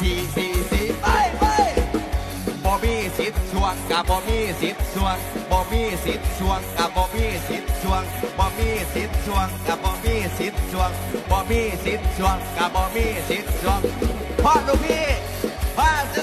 สี่สี่สี่ไปไปบ่มีสิทธิ์ช่วงกับบ่มีสิทธิ์ช่วงบ่มีสิทธิ์ช่วงกับบ่มีสิทธิ์ช่วงบ่มีสิทธิ์ช่วงกับบ่มีสิทธิ์ช่วงบ่มีสิทธิ์ช่วงกับบ่มีสิทธิ์ช่วงพ่อลูกพี่พ่อจะ